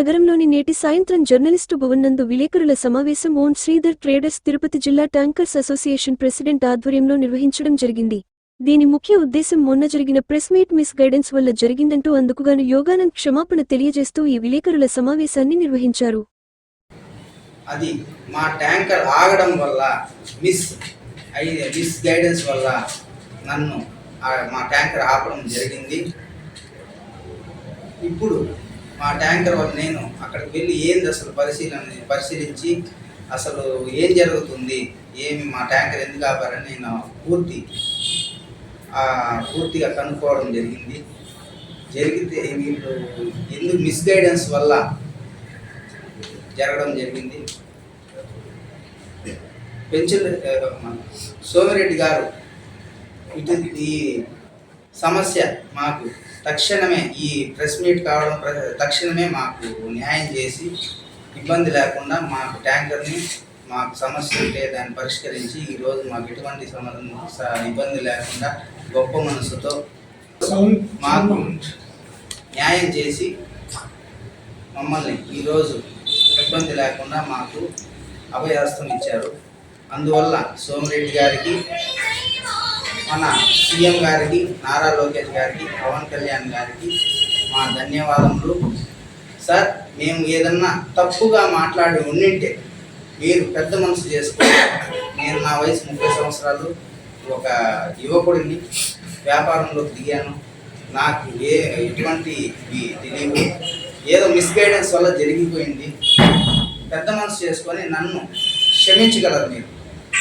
నగరంలోని నేటి సాయంత్రం జర్నలిస్టు భవన్ నందు విలేకరుల సమావేశం ఓన్ శ్రీధర్ ట్రేడర్స్ తిరుపతి జిల్లా ట్యాంకర్స్ అసోసియేషన్ ప్రెసిడెంట్ ఆధ్వర్యంలో నిర్వహించడం జరిగింది. దీని ముఖ్య ఉద్దేశం మొన్న జరిగిన ప్రెస్ మీట్ మిస్ గైడెన్స్ వల్ల జరిగిందంటూ అందుకుగాను యోగానంద్ క్షమాపణ తెలియజేస్తూ ఈ విలేకరుల సమావేశాన్ని నిర్వహించారు. అది మా ట్యాంకర్ ఆగడం వల్ల మిస్ మిస్ గైడెన్స్ వల్ల నన్ను మా ట్యాంకర్ ఆపడం జరిగింది. ఇప్పుడు మా ట్యాంకర్ వాళ్ళు నేను అక్కడికి వెళ్ళి ఏంది అసలు పరిశీలన పరిశీలించి అసలు ఏం జరుగుతుంది? ఏమి మా ట్యాంకర్ ఎందుకు ఆపారని నేను పూర్తి పూర్తిగా కనుక్కోవడం జరిగింది. జరిగితే వీళ్ళు ఎందుకు మిస్గైడెన్స్ వల్ల జరగడం జరిగింది. పెన్షన్ సోమిరెడ్డి గారు ఇటు ఈ సమస్య మాకు. తక్షణమే ఈ ప్రెస్ మీట్ కావడం ప్ర- తక్షణమే మాకు న్యాయం చేసి ఇబ్బంది లేకుండా మాకు ట్యాంకర్ని మాకు సమస్య ఉంటే దాన్ని పరిష్కరించి ఈరోజు మాకు ఎటువంటి సమ- స- ఇబ్బంది లేకుండా గొప్ప మనసుతో మాకు న్యాయం చేసి మమ్మల్ని ఈరోజు ఇబ్బంది లేకుండా మాకు అభయహస్తం ఇచ్చారు. అందువల్ల సోమిరెడ్డి గారికి మన సీఎం గారికి నారా లోకేష్ గారికి పవన్ కళ్యాణ్ గారికి మా ధన్యవాదములు. సార్ మేము ఏదన్నా తప్పుగా మాట్లాడి ఉండింటే మీరు పెద్ద మనసు చేసుకొని నేను నా వయసు ముప్పై సంవత్సరాలు ఒక యువకుడిని వ్యాపారంలోకి దిగాను. నాకు ఏ ఎటువంటి తెలియదు. ఏదో మిస్గైడెన్స్ వల్ల జరిగిపోయింది. పెద్ద మనసు చేసుకొని నన్ను క్షమించగలరు మీరు.